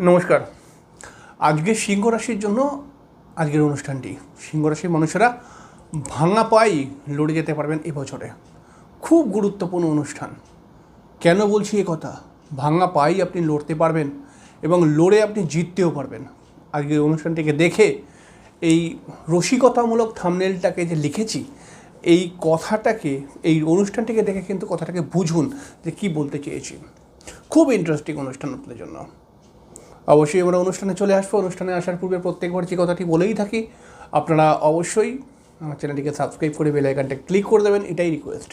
নমস্কার। আজকে সিংহ রাশির জন্য আজকের অনুষ্ঠানটি। সিংহ রাশির মানুষেরা ভাঙা পাই লড়ে যেতে পারবেন এবছরে খুব গুরুত্বপূর্ণ অনুষ্ঠান। কেন বলছি এ কথা? ভাঙা পাই আপনি লড়তে পারবেন এবং লড়ে আপনি জিততেও পারবেন। আজকের অনুষ্ঠানটিকে দেখে এই রসিকতামূলক থামনেলটাকে যে লিখেছি, এই কথাটাকে, এই অনুষ্ঠানটিকে দেখে কিন্তু কথাটাকে বুঝুন যে কী বলতে চেয়েছি। খুব ইন্টারেস্টিং অনুষ্ঠান আপনাদের জন্য। অবশ্যই আমরা অনুষ্ঠানে চলে আসব। অনুষ্ঠানে আসার পূর্বে প্রত্যেকবার যে কথাটি বলেই থাকি, আপনারা অবশ্যই আমার চ্যানেলটিকে সাবস্ক্রাইব করে বেল আইকনটা ক্লিক করে দেবেন, এটাই রিকোয়েস্ট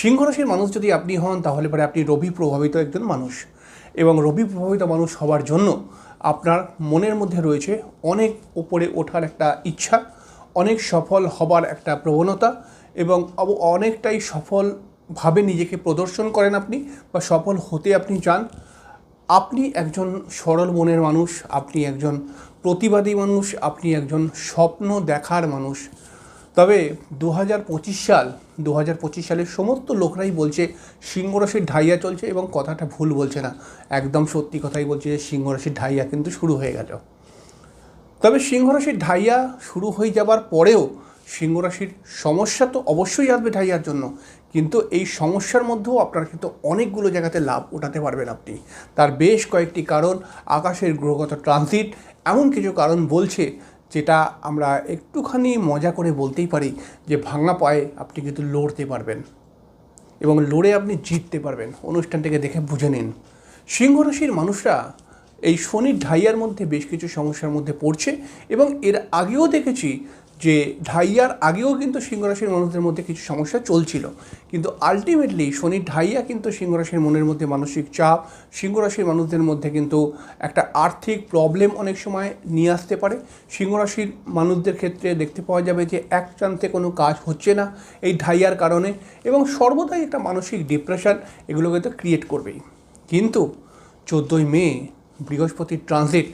সিংহ রাশির মানুষ যদি আপনি হন, তাহলে পরে আপনি রবি প্রভাবিত একজন মানুষ। এবং রবি প্রভাবিত মানুষ হওয়ার জন্য আপনার মনের মধ্যে রয়েছে অনেক ওপরে ওঠার একটা ইচ্ছা, অনেক সফল হবার একটা প্রবণতা এবং অনেকটাই সফলভাবে নিজেকে প্রদর্শন করেন আপনি বা সফল হতে আপনি চান। আপনি একজন সরল মনের মানুষ, আপনি একজন প্রতিবাদী মানুষ, আপনি একজন স্বপ্ন দেখার মানুষ। তবে দু হাজার পঁচিশ সাল দু হাজার পঁচিশ সালের সমস্ত লোকরাই বলছে সিংহরাশির ঢাইয়া চলছে এবং কথাটা ভুল বলছে না। একদম সত্যি কথাই বলছে যে সিংহরাশির ঢাইয়া কিন্তু শুরু হয়ে গেল। তবে সিংহরাশির ঢাইয়া শুরু হয়ে যাবার পরেও সিংহরাশির সমস্যা তো অবশ্যই আসবে ঢাইয়ার জন্য। কিন্তু এই সমস্যার মধ্যেও আপনার কিন্তু অনেকগুলো জায়গাতে লাভ উঠাতে পারবেন আপনি। তার বেশ কয়েকটি কারণ, আকাশের গ্রহগত ট্রানজিট, এমন কিছু কারণ বলছে যেটা আমরা একটুখানি মজা করে বলতেই পারি যে ভাঙা পায়ে আপনি কিন্তু লড়তে পারবেন এবং লড়ে আপনি জিততে পারবেন। অনুষ্ঠানটিকে দেখে বুঝে নিন। সিংহ রাশির মানুষরা এই শনির ঢাইয়ার মধ্যে বেশ কিছু সমস্যার মধ্যে পড়ছে এবং এর আগেও দেখেছি যে ঢাইয়ার আগেও কিন্তু সিংহ রাশির মানুষদের মধ্যে কিছু সমস্যা চলছিল। কিন্তু আলটিমেটলি শনির ঢাইয়া কিন্তু সিংহরাশির মনের মধ্যে মানসিক চাপ সিংহ রাশির মানুষদের মধ্যে কিন্তু একটা আর্থিক প্রবলেম অনেক সময় নিয়ে আসতে পারে। সিংহ রাশির মানুষদের ক্ষেত্রে দেখতে পাওয়া যাবে যে এক চান্তে কোনো কাজ হচ্ছে না এই ঢাইয়ার কারণে এবং সর্বদাই একটা মানসিক ডিপ্রেশন এগুলোকে তো ক্রিয়েট করবেই। কিন্তু চোদ্দোই মে বৃহস্পতির ট্রানজিট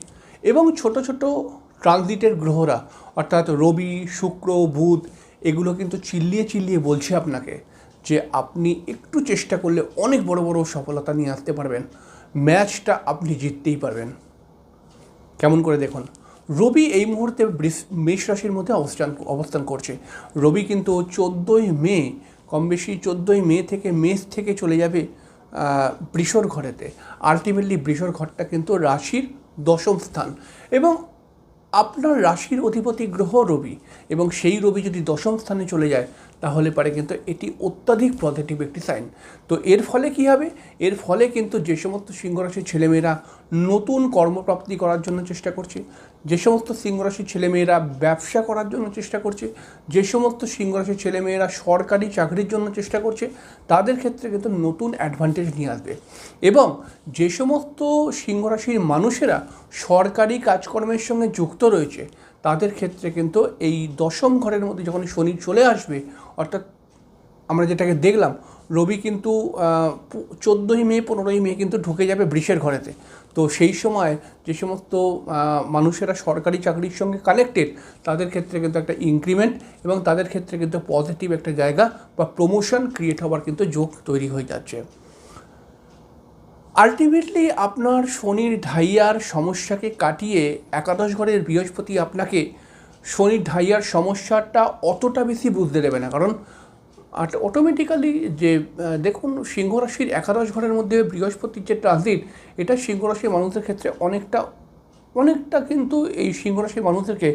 এবং ছোট ছোট ট্রানজিটের গ্রহরা, অর্থাৎ রবি, শুক্র, বুধ, এগুলো কিন্তু চিল্লিয়ে চিল্লিয়ে বলছে আপনাকে যে আপনি একটু চেষ্টা করলে অনেক বড় বড় সফলতা নিয়ে আসতে পারবেন। ম্যাচটা আপনি জিততেই পারবেন। কেমন করে দেখুন, রবি এই মুহূর্তে মেষ রাশির মধ্যে অবস্থান অবস্থান করছে। রবি কিন্তু চোদ্দোই মে, কম বেশি চোদ্দোই মে থেকে মেষ থেকে চলে যাবে বৃষর ঘরেতে। আলটিমেটলি বৃষর ঘরটা কিন্তু রাশির দশম স্থান। এবং আপনার রাশির অধিপতি গ্রহ রবি এবং সেই রবি যদি দশম স্থানে চলে যায়, তাহলে পারে কিন্তু এটি অত্যাধিক পজিটিভ একটি সাইন তো এর ফলে কি হবে? এর ফলে কিন্তু যে সমস্ত সিংহরাশির ছেলেমেয়েরা নতুন কর্মপ্রাপ্তি করার জন্য চেষ্টা করছে। যে সমস্ত সিংহরাশির ছেলেমেয়েরা ব্যবসা করার জন্য চেষ্টা করছে, যে সমস্ত সিংহরাশির ছেলেমেয়েরা সরকারি চাকরির জন্য চেষ্টা করছে, তাদের ক্ষেত্রে কিন্তু নতুন অ্যাডভান্টেজ নিয়ে আসবে। এবং যে সমস্ত সিংহরাশির মানুষেরা সরকারি কাজকর্মের সঙ্গে যুক্ত রয়েছে, তাদের ক্ষেত্রে কিন্তু এই দশম ঘরের মধ্যে যখন শনি চলে আসবে, অর্থাৎ আমরা যেটাকে দেখলাম, রবি কিন্তু চোদ্দোই মে, পনেরোই মে কিন্তু ঢুকে যাবে বৃষের ঘরেতে। তো সেই সময় যে সমস্ত মানুষেরা সরকারি চাকরির সঙ্গে কানেক্টেড তাদের ক্ষেত্রে কিন্তু একটা ইনক্রিমেন্ট এবং তাদের ক্ষেত্রে কিন্তু পজিটিভ একটা জায়গা বা প্রমোশন ক্রিয়েট হওয়ার কিন্তু যোগ তৈরি হয়ে যাচ্ছে। আলটিমেটলি আপনার শনির ঢাইয়ার সমস্যাকে কাটিয়ে একাদশ ঘরের বৃহস্পতি আপনাকে শনির ঢাইয়ার সমস্যাটা অতটা বেশি বুঝতে দেবে না। কারণ অটোমেটিক্যালি যে দেখুন, সিংহরাশির একাদশ ঘরের মধ্যে বৃহস্পতির যে ট্রানজিট এটা সিংহ রাশির মানুষদের ক্ষেত্রে অনেকটা অনেকটা কিন্তু এই সিংহ রাশির মানুষদেরকে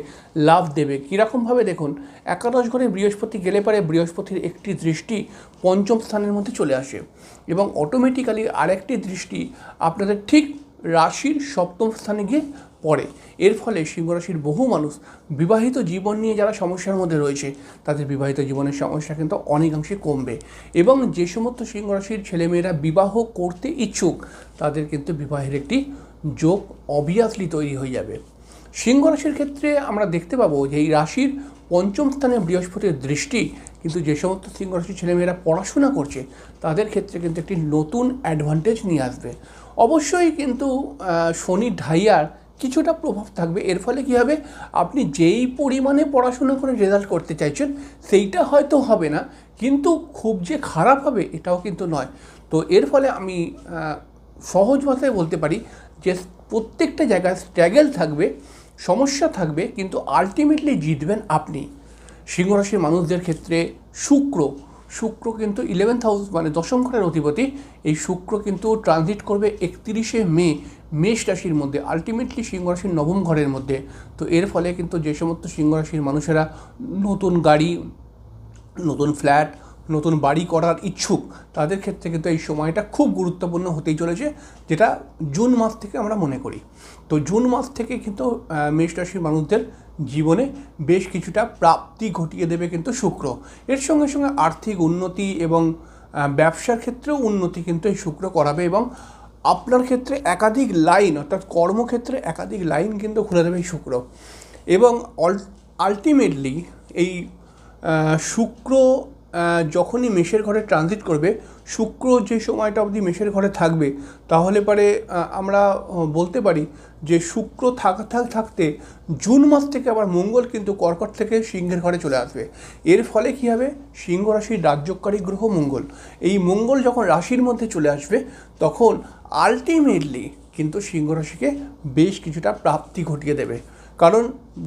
লাভ দেবে। কীরকমভাবে দেখুন, একাদশ ঘরে বৃহস্পতি গেলে পারে বৃহস্পতির একটি দৃষ্টি পঞ্চম স্থানের মধ্যে চলে আসে এবং অটোমেটিক্যালি আরেকটি দৃষ্টি আপনাদের ঠিক রাশির সপ্তম স্থানে গিয়ে পড়ে। এর ফলে সিংহ রাশির বহু মানুষ বিবাহিত জীবন নিয়ে যারা সমস্যার মধ্যে রয়েছে, তাদের বিবাহিত জীবনের সমস্যা কিন্তু অনেকাংশে কমবে এবং যে সমস্ত সিংহ রাশির ছেলেমেয়েরা বিবাহ করতে ইচ্ছুক, তাদের কিন্তু বিবাহের একটি যোগ অবভিয়াসলি তৈরি হয়ে যাবে। সিংহ রাশির ক্ষেত্রে আমরা দেখতে পাবো যে এই রাশির পঞ্চম স্থানে বৃহস্পতির দৃষ্টি, কিন্তু যে সমস্ত সিংহ রাশির ছেলেমেয়েরা পড়াশোনা করছে, তাদের ক্ষেত্রে কিন্তু একটি নতুন অ্যাডভান্টেজ নিয়ে আসবে। অবশ্যই কিন্তু শনি ঢাইয়ার কিছুটা প্রভাব থাকবে। এর ফলে কী হবে? আপনি যেই পরিমাণে পড়াশোনা করে রেজাল্ট করতে চাইছেন, সেইটা হয়তো হবে না, কিন্তু খুব যে খারাপ হবে এটাও কিন্তু নয়। তো এর ফলে আমি সহজ ভাষায় বলতে পারি যে, প্রত্যেকটা জায়গায় স্ট্র্যাগেল থাকবে, সমস্যা থাকবে, কিন্তু আলটিমেটলি জিতবেন আপনি। সিংহ রাশির মানুষদের ক্ষেত্রে শুক্র শুক্র কিন্তু ইলেভেন্থ হাউস মানে দশম ঘরের অধিপতি। এই শুক্র কিন্তু ট্রানজিট করবে একত্রিশে মে, মেষ রাশির মধ্যে আলটিমেটলি সিংহ রাশির নবম ঘরের মধ্যে। তো এর ফলে কিন্তু যে সমস্ত সিংহ রাশির মানুষেরা নতুন গাড়ি, নতুন ফ্ল্যাট নতুন বাড়ি করার ইচ্ছুক, তাদের ক্ষেত্রে কিন্তু এই সময়টা খুব গুরুত্বপূর্ণ হতেই চলেছে, যেটা জুন মাস থেকে আমরা মনে করি। তো জুন মাস থেকে কিন্তু মেষ রাশির মানুষদের জীবনে বেশ কিছুটা প্রাপ্তি ঘটিয়ে দেবে কিন্তু শুক্র। এর সঙ্গে সঙ্গে আর্থিক উন্নতি এবং ব্যবসার ক্ষেত্রেও উন্নতি কিন্তু এই শুক্র করাবে এবং আপনার ক্ষেত্রে একাধিক লাইন, অর্থাৎ কর্মক্ষেত্রে একাধিক লাইন কিন্তু খুলে দেবে এই শুক্র। এবং আলটিমেটলি এই শুক্র যখনই মেষের ঘরে ট্রানজিট করবে, শুক্র যে সময়টা অবধি মেষের ঘরে থাকবে, তাহলে পরে আমরা বলতে পারি যে শুক্র থাকা, থাক, থাকতে জুন মাস থেকে আবার মঙ্গল কিন্তু কর্কট থেকে সিংহের ঘরে চলে আসবে। এর ফলে কী হবে? সিংহ রাশির রাজ্যকারী গ্রহ মঙ্গল। এই মঙ্গল যখন রাশির মধ্যে চলে আসবে, তখন আলটিমেটলি কিন্তু সিংহ রাশিকে বেশ কিছুটা প্রাপ্তি ঘটিয়ে দেবে। কারণ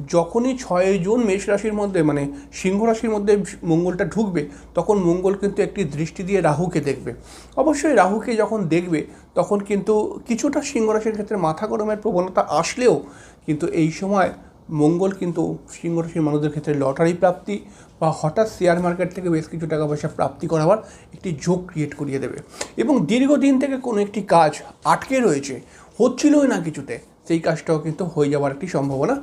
যখনই ছয় জুন মেষ রাশির মধ্যে মানে সিংহ রাশির মধ্যে মঙ্গলটা ঢুকবে, তখন মঙ্গল কিন্তু একটি দৃষ্টি দিয়ে রাহুকে দেখবে। অবশ্যই রাহুকে যখন দেখবে, তখন কিন্তু কিছুটা সিংহ রাশির ক্ষেত্রে মাথা গরমের প্রবণতা আসলেও কিন্তু এই সময় মঙ্গল কিন্তু সিংহ রাশির মানুষদের ক্ষেত্রে লটারি প্রাপ্তি বা হঠাৎ শেয়ার মার্কেট থেকে বেশ কিছু টাকা পয়সা প্রাপ্তি করাবার একটি যোগ ক্রিয়েট করিয়ে দেবে। এবং দীর্ঘদিন থেকে কোনো একটি কাজ আটকে রয়েছে, হচ্ছিলই না কিছুতে। সেই কাজটাও কিন্তু হয়ে যাওয়ার একটি সম্ভাবনা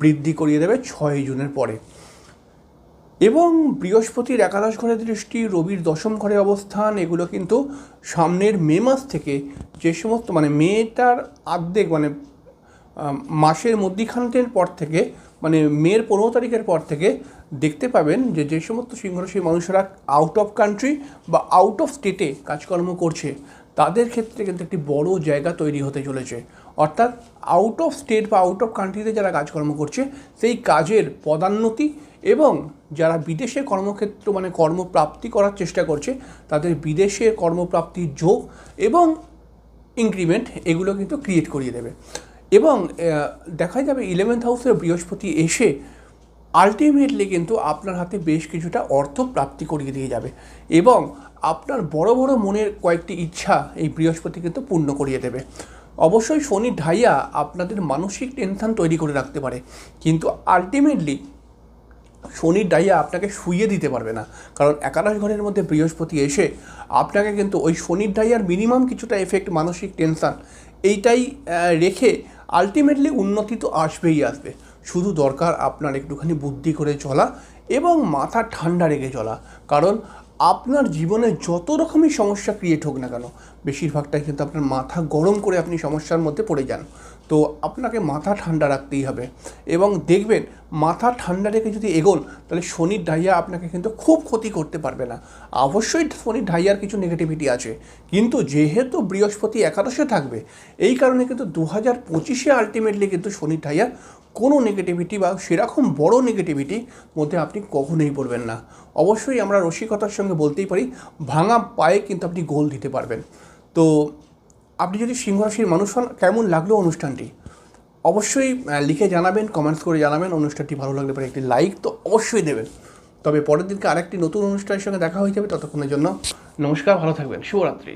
বৃদ্ধি করিয়ে দেবে ছয় জুনের পরে। এবং বৃহস্পতির একাদশ ঘরের দৃষ্টি, রবির দশম ঘরে অবস্থান, এগুলো কিন্তু সামনের মে মাস থেকে যে সমস্ত মানে মেটার আর্ধেক মানে মাসের মধ্যিখানটের পর থেকে মানে মের পনেরো তারিখের পর থেকে দেখতে পাবেন যে যে সমস্ত সিংহরাশির মানুষেরা আউট অফ কান্ট্রি বা আউট অফ স্টেটে কাজকর্ম করছে, তাদের ক্ষেত্রে কিন্তু একটি বড় জায়গা তৈরি হতে চলেছে। অর্থাৎ আউট অফ স্টেট বা আউট অফ কান্ট্রিতে যারা কাজকর্ম করছে, সেই কাজের পদান্নতি এবং যারা বিদেশে কর্মক্ষেত্র মানে কর্মপ্রাপ্তি করার চেষ্টা করছে, তাদের বিদেশে কর্মপ্রাপ্তির যোগ এবং ইনক্রিমেন্ট এগুলো কিন্তু ক্রিয়েট করিয়ে দেবে। এবং দেখা যাবে ইলেভেন্থ হাউসের বৃহস্পতি এসে আলটিমেটলি কিন্তু আপনার হাতে বেশ কিছুটা অর্থ প্রাপ্তি করিয়ে দিয়ে যাবে এবং আপনার বড় বড় মনের কয়েকটি ইচ্ছা এই বৃহস্পতি কিন্তু পূর্ণ করিয়ে দেবে। অবশ্যই শনি ঢাইয়া আপনাদের মানসিক টেনশান তৈরি করে রাখতে পারে। কিন্তু আলটিমেটলি শনির ডাইয়া আপনাকে শুইয়ে দিতে পারবে না। কারণ একাদশ ঘরের মধ্যে বৃহস্পতি এসে আপনাকে কিন্তু ওই শনির ডাইয়ার মিনিমাম কিছুটা এফেক্ট মানসিক টেনশান এইটাই রেখে আলটিমেটলি উন্নতি তো আসবেই আসবে। শুধু দরকার আপনার একটুখানি বুদ্ধি করে চলা এবং মাথা ঠান্ডা রেখে চলা। কারণ আপনার জীবনে যত রকমই সমস্যা ক্রিয়েট হোক না কেন, বেশিরভাগটাই কিন্তু আপনার মাথা গরম করে আপনি সমস্যার মধ্যে পড়ে যান। তো আপনাকে মাথা ঠান্ডা রাখতেই হবে এবং দেখবেন মাথা ঠান্ডা রেখে যদি এগোন, তাহলে শনির ডাইয়া আপনাকে কিন্তু খুব ক্ষতি করতে পারবে না। অবশ্যই শনির ডাইয়ার কিছু নেগেটিভিটি আছে। কিন্তু যেহেতু বৃহস্পতি একাদশে থাকবে, এই কারণে কিন্তু দু হাজার পঁচিশে আলটিমেটলি কিন্তু শনির ডাইয়ার কোনো নেগেটিভিটি বা সেরকম বড় নেগেটিভিটি মধ্যে আপনি কখনোই পড়বেন না। অবশ্যই আমরা রসিকতার সঙ্গে বলতেই পারি, ভাঙা পায়ে কিন্তু আপনি গোল দিতে পারবেন। তো আপনি যদি সিংহ রাশির মানুষ হন, কেমন লাগল অনুষ্ঠানটি? অবশ্যই লিখে জানাবেন কমেন্টস করে জানাবেন, অনুষ্ঠানটি ভালো লাগলে পরে একটি লাইক তো অবশ্যই দেবেন। তবে পরের দিনকে আরেকটি নতুন অনুষ্ঠানের সঙ্গে দেখা হয়ে যাবে ততক্ষণের জন্য। নমস্কার, ভালো থাকবেন। শুভরাত্রি।